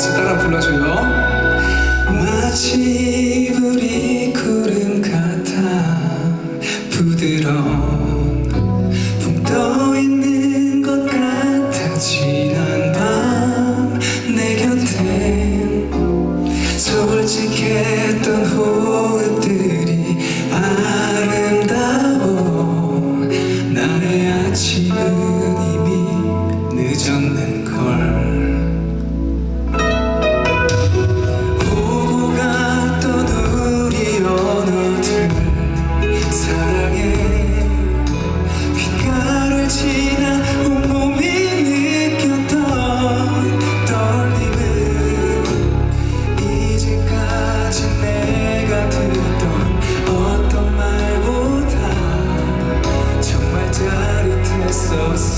transitar ambulancia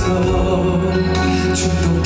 있어 주도